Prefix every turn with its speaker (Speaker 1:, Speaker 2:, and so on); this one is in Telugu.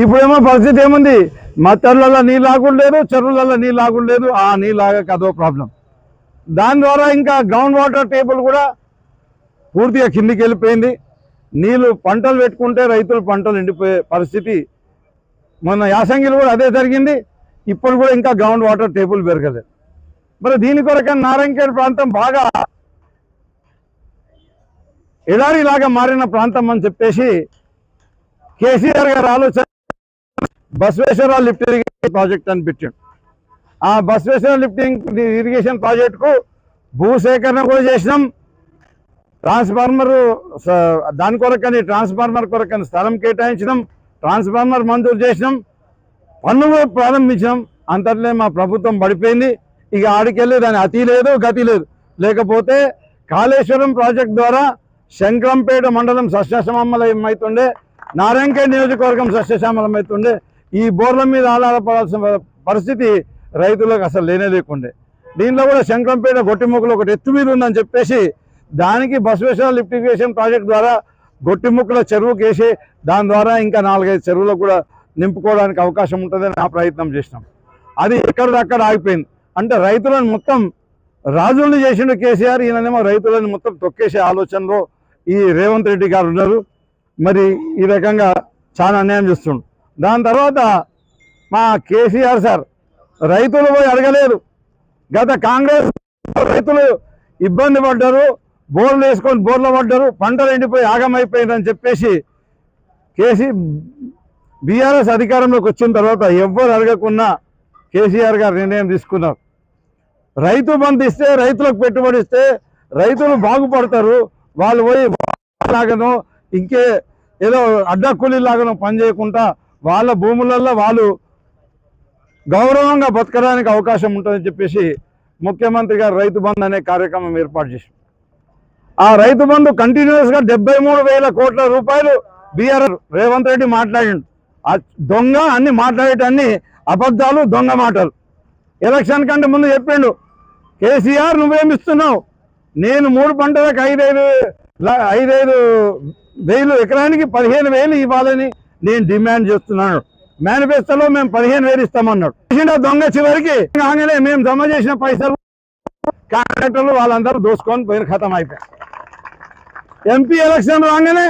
Speaker 1: ఇప్పుడేమో పరిస్థితి ఏముంది? మత్తర్లలో నీళ్ళు ఆగుండలేదు చెరువులలో నీళ్ళు ఆగుండలేదు ఆ నీళ్ళు ఆగక అదో ప్రాబ్లం దాని ద్వారా ఇంకా గ్రౌండ్ వాటర్ టేబుల్ కూడా పూర్తిగా కిందికి వెళ్ళిపోయింది. నీళ్ళు పంటలు పెట్టుకుంటే రైతులు పంటలు ఎండిపోయే పరిస్థితి. మొన్న యాసంగిలో కూడా అదే జరిగింది. ఇప్పుడు కూడా ఇంకా గ్రౌండ్ వాటర్ టేబుల్ పెరగలేదు. మరి దీని కొరకు నారాయణఖేడ్ ప్రాంతం బాగా ఎడారిలాగా మారిన ప్రాంతం అని చెప్పేసి కేసీఆర్ గారు ఆలోచన బసవేశ్వర లిఫ్ట్ ఇరిగేషన్ ప్రాజెక్ట్ అని పెట్టాడు. ఆ బసవేశ్వర లిఫ్టింగ్ ఇరిగేషన్ ప్రాజెక్టుకు భూసేకరణ కూడా చేసినాం. ట్రాన్స్ఫార్మర్ దాని కొరకని ట్రాన్స్ఫార్మర్ కొరకని స్థలం కేటాయించినాం. ట్రాన్స్ఫార్మర్ మంజూరు చేసినాం. పన్ను కూడా ప్రారంభించినాం. అంతట్లే మా ప్రభుత్వం పడిపోయింది. ఇక ఆడికెళ్ళి దాని అతి లేదు గతి లేదు. లేకపోతే కాళేశ్వరం ప్రాజెక్ట్ ద్వారా శంకరంపేట మండలం సస్యశ్యామలం అవుతుండే నారాయణఖేడ్ నియోజకవర్గం సస్యశ్యామలం అవుతుండే ఈ బోర్ల మీద ఆధారపడాల్సిన పరిస్థితి రైతులకు అసలు లేనే లేకుండే దీనిలో కూడా శంకరంపేట గొట్టిముక్కలు ఒకటి ఎత్తు మీద ఉందని చెప్పేసి దానికి బసవేశ్వర లిఫ్ట్ ప్రాజెక్ట్ ద్వారా గొట్టిముక్కల చెరువుకి వేసి దాని ద్వారా ఇంకా నాలుగైదు చెరువులకు కూడా నింపుకోవడానికి అవకాశం ఉంటుందని ఆ ప్రయత్నం చేసినాం. అది ఎక్కడిదక్కడ ఆగిపోయింది. అంటే రైతులను మొత్తం రాజుల్ని చేసిండు కేసీఆర్ ఈయననేమో రైతులను మొత్తం తొక్కేసే ఆలోచనలో ఈ రేవంత్ రెడ్డి గారు ఉన్నారు. మరి ఈ రకంగా చాలా అన్యాయం చేస్తుండు. దాని తర్వాత మా కేసీఆర్ సార్ రైతులు పోయి అడగలేదు. గత కాంగ్రెస్ రైతులు ఇబ్బంది పడ్డారు బోర్లు వేసుకొని బోర్లు పడ్డారు పంటలు ఎండిపోయి ఆగమైపోయిందని చెప్పేసి కేసీ బీఆర్ఎస్ అధికారంలోకి వచ్చిన తర్వాత ఎవ్వరు అడగకున్నా కేసీఆర్ గారు నిర్ణయం తీసుకున్నారు. రైతు బంధు ఇస్తే రైతులకు పెట్టుబడి ఇస్తే రైతులు బాగుపడతారు వాళ్ళు పోయి లాగను ఇంకే ఏదో అడ్డకూలీ లాగానో పని చేయకుండా వాళ్ళ భూములలో వాళ్ళు గౌరవంగా బతకడానికి అవకాశం ఉంటుందని చెప్పేసి ముఖ్యమంత్రి గారు రైతు బంధు అనే కార్యక్రమం ఏర్పాటు చేశారు. ఆ రైతు బంధు కంటిన్యూస్గా డెబ్బై మూడు వేల కోట్ల రూపాయలు బీఆర్ రేవంత్ రెడ్డి మాట్లాడిండు. ఆ దొంగ అన్ని మాట్లాడేటన్ని అబద్ధాలు దొంగ మాటలు. ఎలక్షన్ కంటే ముందు చెప్పిండు కేసీఆర్ నువ్వేమిస్తున్నావు నేను మూడు పంటలకు ఐదైదు ఐదైదు వేలు ఎకరానికి పదిహేను వేలు ఇవ్వాలని నేను డిమాండ్ చేస్తున్నాను. మేనిఫెస్టోలో మేము పదిహేను వేలు ఇస్తామన్నాడు. దొంగ చివరికి కాగానే మేము జమ చేసిన పైసలు కాంట్రాక్టర్లు వాళ్ళందరూ దోసుకొని పోయిన ఖతం అయిపోయారు ఎంపీ ఎలక్షన్ రాగానే